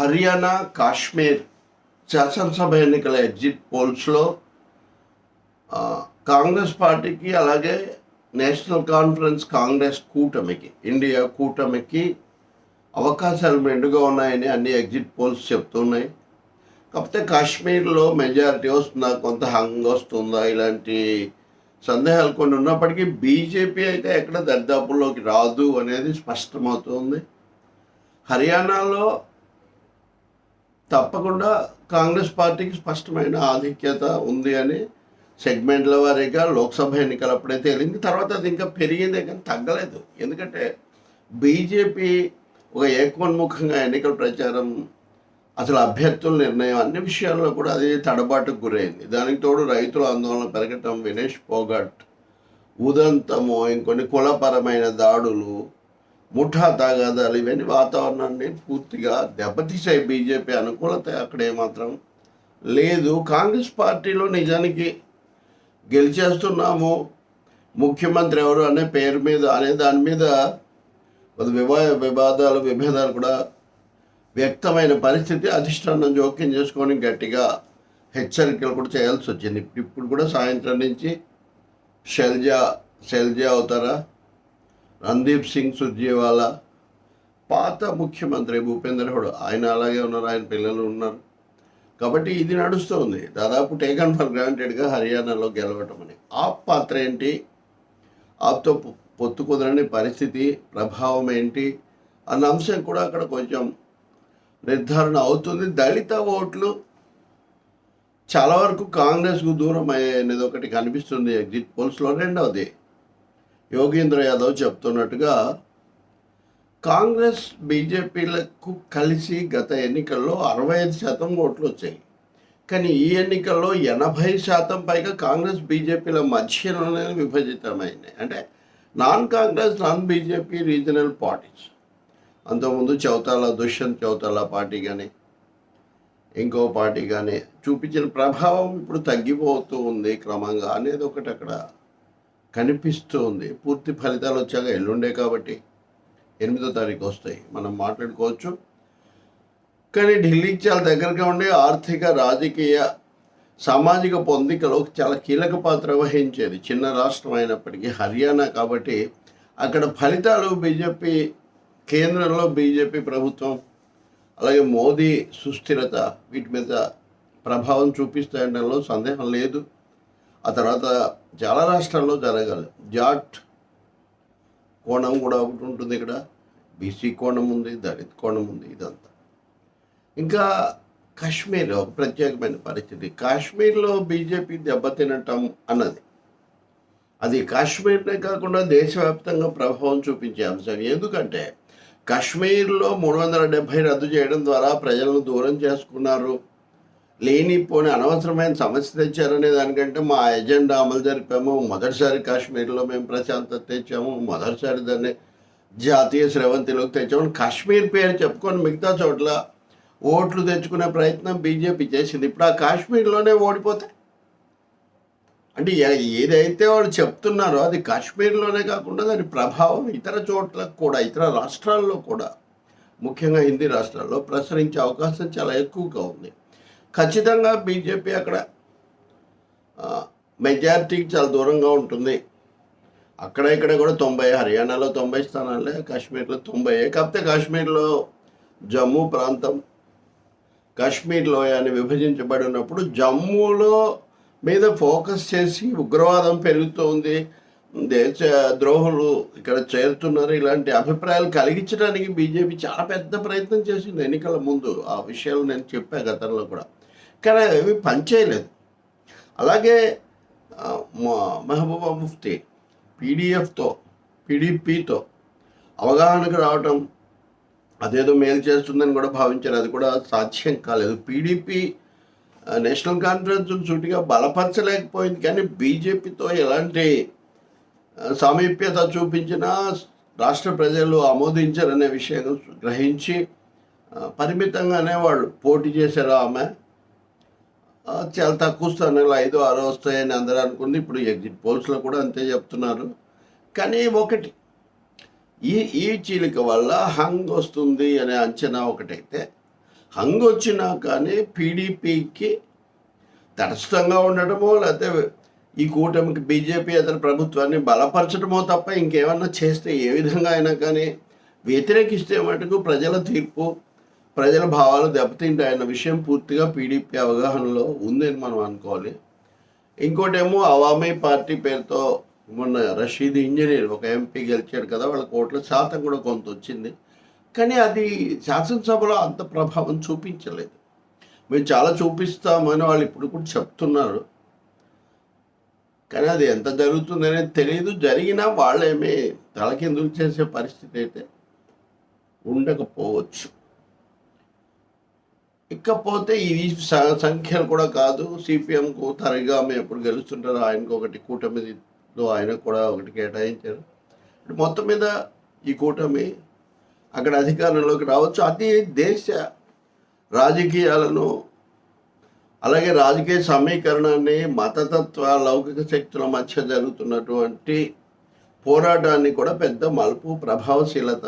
హర్యానా కాశ్మీర్ శాసనసభ ఎన్నికల ఎగ్జిట్ పోల్స్లో కాంగ్రెస్ పార్టీకి అలాగే నేషనల్ కాన్ఫరెన్స్ కాంగ్రెస్ కూటమికి ఇండియా కూటమికి అవకాశాలు మెండుగా ఉన్నాయని అన్ని ఎగ్జిట్ పోల్స్ చెప్తున్నాయి. కాకపోతే కాశ్మీర్లో మెజారిటీ వస్తుందా కొంత హంగ్ వస్తుందా ఇలాంటి సందేహాలు కొన్ని ఉన్నప్పటికీ బీజేపీ అయితే ఎక్కడ దర్దాపుల్లోకి రాదు అనేది స్పష్టమవుతుంది. హర్యానాలో తప్పకుండా కాంగ్రెస్ పార్టీకి స్పష్టమైన ఆధిక్యత ఉంది అని సెగ్మెంట్ల వారీగా లోక్సభ ఎన్నికలు అప్పుడే తేలింది. తర్వాత అది ఇంకా పెరిగిందే కానీ తగ్గలేదు. ఎందుకంటే బీజేపీ ఒక ఏకోన్ముఖంగా ఎన్నికల ప్రచారం అసలు అభ్యర్థుల నిర్ణయం అన్ని విషయాల్లో కూడా అది తడబాటుకు గురైంది. దానికి తోడు రైతుల ఆందోళన పెరగటం వినేష్ పోగట్ ఉదంతము ఇంకొన్ని కులపరమైన దాడులు ముఠా తాగాదాలు ఇవన్నీ వాతావరణాన్ని పూర్తిగా దెబ్బతీసాయి బీజేపీ అనుకూలత అక్కడ ఏమాత్రం లేదు. కాంగ్రెస్ పార్టీలో నిజానికి గెలిచేస్తున్నాము. ముఖ్యమంత్రి ఎవరు అనే పేరు మీద అనే దాని మీద వివా వివాదాలు విభేదాలు కూడా వ్యక్తమైన పరిస్థితి. అధిష్టానం జోక్యం చేసుకొని గట్టిగా హెచ్చరికలు కూడా చేయాల్సి వచ్చింది. ఇప్పుడు కూడా సాయంత్రం నుంచి షెల్జా షెల్జా అవుతారా? రణదీప్ సింగ్ సుర్జేవాలా పాత ముఖ్యమంత్రి భూపేందర్ హుడ్ ఆయన అలాగే ఉన్నారు ఆయన పిల్లలు ఉన్నారు. కాబట్టి ఇది నడుస్తుంది. దాదాపు టేకన్ ఫర్ గ్రాంటెడ్గా హర్యానాలో గెలవటం అని. ఆప్ పాత్ర ఏంటి? ఆప్తో పొత్తు కుదరని పరిస్థితి ప్రభావం ఏంటి? అన్న అంశం కూడా అక్కడ కొంచెం నిర్ధారణ అవుతుంది. దళిత ఓట్లు చాలా వరకు కాంగ్రెస్కు దూరం అనేది ఒకటి కనిపిస్తుంది ఎగ్జిట్ పోల్స్లో. రెండవది యోగేంద్ర యాదవ్ చెప్తున్నట్టుగా కాంగ్రెస్ బీజేపీలకు కలిసి గత ఎన్నికల్లో అరవై ఐదు శాతం ఓట్లు వచ్చాయి. కానీ ఈ ఎన్నికల్లో ఎనభై శాతం పైగా కాంగ్రెస్ బీజేపీల మధ్యలోనే విభజితమైనాయి. అంటే non Congress non BJP regional parties. అంతకుముందు చౌతాల దుష్యంత్ చౌతాల పార్టీ కానీ ఇంకో పార్టీ కానీ చూపించిన ప్రభావం ఇప్పుడు తగ్గిపోతూ ఉంది క్రమంగా. అనేది ఒకటి అక్కడ కనిపిస్తూ ఉంది పూర్తి ఫలితాలు వచ్చాక ఎల్లుండే కాబట్టి ఎనిమిదో తారీఖు వస్తాయి. మనం మాట్లాడుకోవచ్చు. కానీ ఢిల్లీకి చాలా దగ్గరగా ఉండే ఆర్థిక రాజకీయ సామాజిక పొందికలో చాలా కీలక పాత్ర వహించేది. చిన్న రాష్ట్రం అయినప్పటికీ హర్యానా కాబట్టి అక్కడ ఫలితాలు బీజేపీ కేంద్రంలో బీజేపీ ప్రభుత్వం అలాగే మోదీ సుస్థిరత వీటి మీద ప్రభావం చూపిస్తాయనడంలో సందేహం లేదు. ఆ తర్వాత చాలా రాష్ట్రాల్లో జరగాలి. జాట్ కోణం కూడా ఒకటి ఉంటుంది ఇక్కడ. బీసీ కోణం ఉంది దళిత్ కోణం ఉంది ఇదంతా. ఇంకా కాశ్మీర్ ఒక ప్రత్యేకమైన పరిస్థితి. కాశ్మీర్లో బీజేపీ దెబ్బతినటం అన్నది. అది కాశ్మీర్నే కాకుండా దేశవ్యాప్తంగా ప్రభావం చూపించే అంశం. ఎందుకంటే కాశ్మీర్లో మూడు వందల డెబ్బై రద్దు చేయడం ద్వారా ప్రజలను దూరం చేసుకున్నారు. లేనిపోని అనవసరమైన సమస్య తెచ్చారనే దానికంటే మా ఎజెండా అమలు జరిపాము. మొదటిసారి కాశ్మీర్లో మేము ప్రశాంతత తెచ్చాము. మొదటిసారి దాన్ని జాతీయ స్రవంతిలోకి తెచ్చాము. కాశ్మీర్ పేరు చెప్పుకొని మిగతా చోట్ల ఓట్లు తెచ్చుకునే ప్రయత్నం బీజేపీ చేసింది. ఇప్పుడు ఆ కాశ్మీర్లోనే ఓడిపోతే? అంటే ఏదైతే వాళ్ళు చెప్తున్నారో అది కాశ్మీర్లోనే కాకుండా దాని ప్రభావం ఇతర చోట్ల కూడా ఇతర రాష్ట్రాల్లో కూడా. ముఖ్యంగా హిందీ రాష్ట్రాల్లో ప్రసరించే అవకాశం చాలా ఎక్కువగా ఉంది. ఖచ్చితంగా బీజేపీ అక్కడ మెజారిటీకి చాలా దూరంగా ఉంటుంది. అక్కడ ఇక్కడ కూడా తొంభై హర్యానాలో తొంభై స్థానాలే కాశ్మీర్లో తొంభై. కాకపోతే కాశ్మీర్లో జమ్మూ ప్రాంతం కాశ్మీర్లో అని విభజించబడి ఉన్నప్పుడు జమ్మూలో మీద ఫోకస్ చేసి ఉగ్రవాదం పెరుగుతోంది. దేశ ద్రోహులు ఇక్కడ చేరుతున్నారు. ఇలాంటి అభిప్రాయాలు కలిగించడానికి బీజేపీ చాలా పెద్ద ప్రయత్నం చేసింది ఎన్నికల ముందు. ఆ విషయాలు నేను చెప్పా గతంలో కూడా. కానీ ఏమి పనిచేయలేదు అలాగే ఆ, మా- మహబూబా ముఫ్తీ పీడిఎఫ్తో పీడిపితో అవగాహనకు రావటం అదేదో మేలు చేస్తుందని కూడా భావించారు. అది కూడా సాధ్యం కాలేదు. పీడీపీ నేషనల్ కాన్ఫరెన్స్ సూటిగా బలపరచలేకపోయింది. కానీ బీజేపీతో ఎలాంటి సామీప్యత చూపించినా రాష్ట్ర ప్రజలు ఆమోదించారనే విషయం గ్రహించి పరిమితంగానే వాళ్ళు పోటీ చేశారు ఆమె. చాలా తక్కువ స్థానాలు ఐదు ఆరో వస్తాయని అందరూ అనుకుంది. ఇప్పుడు ఎగ్జిట్ పోల్స్లో కూడా అంతే చెప్తున్నారు. కానీ ఒకటి ఈ ఈ చీలిక వల్ల హంగ్ వస్తుంది అనే అంచనా ఒకటైతే హంగ్ వచ్చినా కానీ పీడీపీకి తటస్థంగా ఉండటమో లేకపోతే ఈ కూటమికి బీజేపీ అతని ప్రభుత్వాన్ని బలపరచడమో తప్ప ఇంకేమన్నా చేస్తే ఏ విధంగా అయినా కానీ వ్యతిరేకిస్తే మటుకు ప్రజల తీర్పు ప్రజల భావాలు దెబ్బతింటాయన్న విషయం పూర్తిగా పీడీపీ అవగాహనలో ఉందని మనం అనుకోవాలి. ఇంకోటేమో అవామీ పార్టీ పేరుతో మొన్న రషీద్ ఇంజనీర్ ఒక ఎంపీ గెలిచాడు కదా వాళ్ళ కోట్ల శాతం కూడా కొంత వచ్చింది. కానీ అది శాసనసభలో అంత ప్రభావం చూపించలేదు. మేము చాలా చూపిస్తామని వాళ్ళు ఇప్పుడు కూడా చెప్తున్నారు. కానీ అది ఎంత జరుగుతుందనేది తెలియదు జరిగినా వాళ్ళేమీ తలకిందులు చేసే పరిస్థితి అయితే ఉండకపోవచ్చు. ఇకపోతే ఈ స- సంఖ్యలు కూడా కాదు. సిపిఎంకు తరగా మేము ఎప్పుడు గెలుస్తుంటారో. ఆయనకు ఒకటి కూటమిలో ఆయన కూడా ఒకటి కేటాయించారు. మొత్తం మీద ఈ కూటమి అక్కడ అధికారంలోకి రావచ్చు. అది దేశ రాజకీయాలను అలాగే రాజకీయ సమీకరణాన్ని మతతత్వ లౌకిక శక్తుల మధ్య జరుగుతున్నటువంటి పోరాటాన్ని కూడా పెద్ద మలుపు ప్రభావశీలత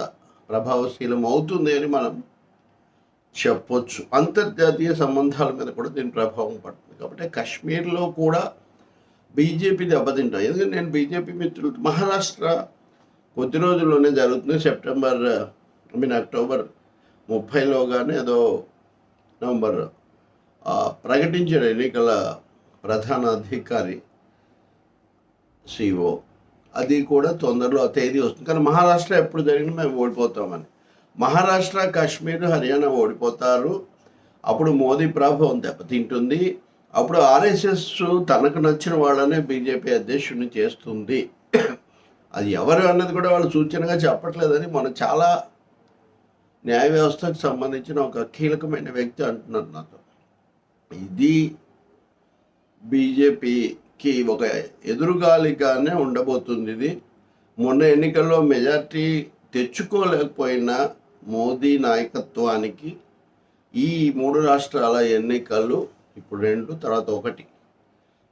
ప్రభావశీలం అవుతుంది అని మనం చెప్పొచ్చు. అంతర్జాతీయ సంబంధాల మీద కూడా దీని ప్రభావం పడుతుంది. కాబట్టి కాశ్మీర్లో కూడా బీజేపీ దెబ్బతింటాం. ఎందుకంటే నేను బీజేపీ మిత్రులు. మహారాష్ట్ర కొద్ది రోజుల్లోనే జరుగుతుంది. సెప్టెంబర్ ఐ మీన్ అక్టోబర్ ముప్పైలోగానే ఏదో నవంబర్ ప్రకటించిన ప్రకటించాడు ఎన్నికల ప్రధాన అధికారి సిఓ. అది కూడా తొందరలో తేదీ వస్తుంది. కానీ మహారాష్ట్ర ఎప్పుడు జరిగినా మేము ఓడిపోతామని. మహారాష్ట్ర కాశ్మీర్ హర్యానా ఓడిపోతారు. అప్పుడు మోదీ ప్రభావం దెబ్బతింటుంది. అప్పుడు ఆర్ఎస్ఎస్ తనకు నచ్చిన వాళ్ళనే బీజేపీ అధ్యక్షుడిని చేస్తుంది. అది ఎవరు అన్నది కూడా వాళ్ళు సూచనగా చెప్పట్లేదని మనం చాలా న్యాయ వ్యవస్థకు సంబంధించిన ఒక కీలకమైన వ్యక్తి అంటున్నారు నాతో. ఇది బీజేపీకి ఒక ఎదురుగాలిగానే ఉండబోతుంది ఇది. మొన్న ఎన్నికల్లో మెజార్టీ తెచ్చుకోలేకపోయినా మోదీ నాయకత్వానికి ఈ మూడు రాష్ట్రాల ఎన్నికలు ఇప్పుడు రెండు తర్వాత ఒకటి.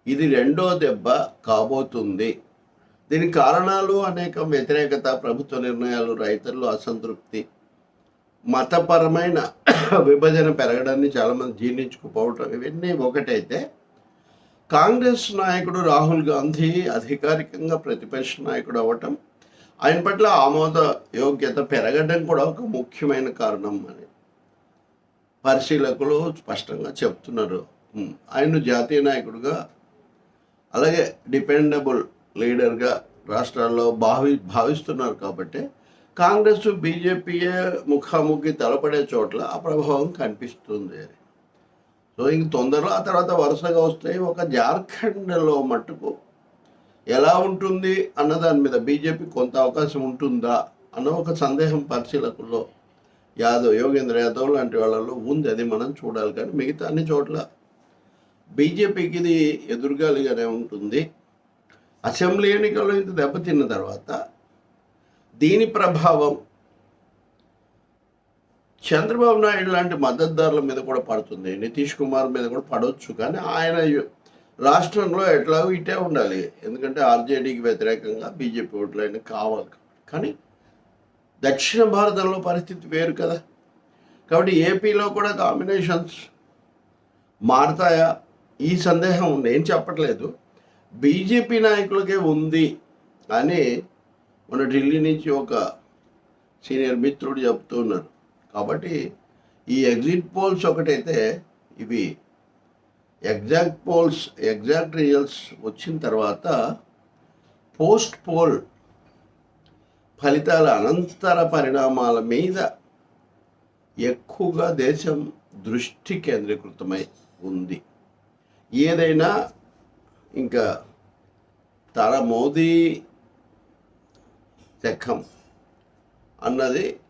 ఇది రెండో దెబ్బ కాబోతుంది. దీనికి కారణాలు అనేక వ్యతిరేకత ప్రభుత్వ నిర్ణయాలు రైతుల్లో అసంతృప్తి మతపరమైన విభజన పెరగడాన్ని చాలామంది జీర్ణించుకుపోవటం ఇవన్నీ ఒకటైతే కాంగ్రెస్ నాయకుడు రాహుల్ గాంధీ అధికారికంగా ప్రతిపక్ష నాయకుడు అవ్వటం ఆయన పట్ల ఆమోద యోగ్యత పెరగడం కూడా ఒక ముఖ్యమైన కారణం అని పరిశీలకులు స్పష్టంగా చెప్తున్నారు. ఆయన జాతీయ నాయకుడుగా అలాగే డిపెండబుల్ లీడర్గా రాష్ట్రాల్లో భావి భావిస్తున్నారు కాబట్టి కాంగ్రెస్ బీజేపీయే ముఖాముఖి తలపడే చోట్ల ఆ ప్రభావం కనిపిస్తుంది సో ఇంక తొందరలో ఆ తర్వాత వరుసగా వస్తాయి ఒక జార్ఖండ్లో మట్టుకు ఎలా ఉంటుంది అన్న దాని మీద బీజేపీ కొంత అవకాశం ఉంటుందా అన్న ఒక సందేహం పరిశీలకుల్లో యాదవ్ యోగేంద్ర యాదవ్ లాంటి వాళ్ళలో ఉంది అది మనం చూడాలి. కానీ మిగతా అన్ని చోట్ల బీజేపీకి ఇది ఎదురుగాలిగానే ఉంటుంది. అసెంబ్లీ ఎన్నికల్లో ఇంత దెబ్బతిన్న తర్వాత దీని ప్రభావం చంద్రబాబు నాయుడు లాంటి మద్దతుదారుల మీద కూడా పడుతుంది. నితీష్ కుమార్ మీద కూడా పడవచ్చు కానీ ఆయన రాష్ట్రంలో ఎట్లాగో ఇటే ఉండాలి. ఎందుకంటే ఆర్జేడీకి వ్యతిరేకంగా బీజేపీ ఓట్లైనా కావాలి. కానీ దక్షిణ భారతంలో పరిస్థితి వేరు కదా. కాబట్టి ఏపీలో కూడా కాంబినేషన్స్ మారతాయా? ఈ సందేహం నేను చెప్పట్లేదు. బీజేపీ నాయకులకే ఉంది అని మన ఢిల్లీ నుంచి ఒక సీనియర్ మిత్రుడు చెప్తున్నారు. కాబట్టి ఈ ఎగ్జిట్ పోల్స్ ఒకటైతే ఇవి ఎగ్జాక్ట్ పోల్స్ ఎగ్జాక్ట్ రిజల్ట్స్ వచ్చిన తర్వాత పోస్ట్ పోల్ ఫలితాల అనంతర పరిణామాల మీద ఎక్కువగా దేశం దృష్టి కేంద్రీకృతమై ఉంది. ఏదైనా ఇంకా తర మోదీ శకం అన్నది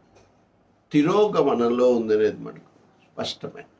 తిరోగమనంలో ఉందనేది మనకు స్పష్టమైంది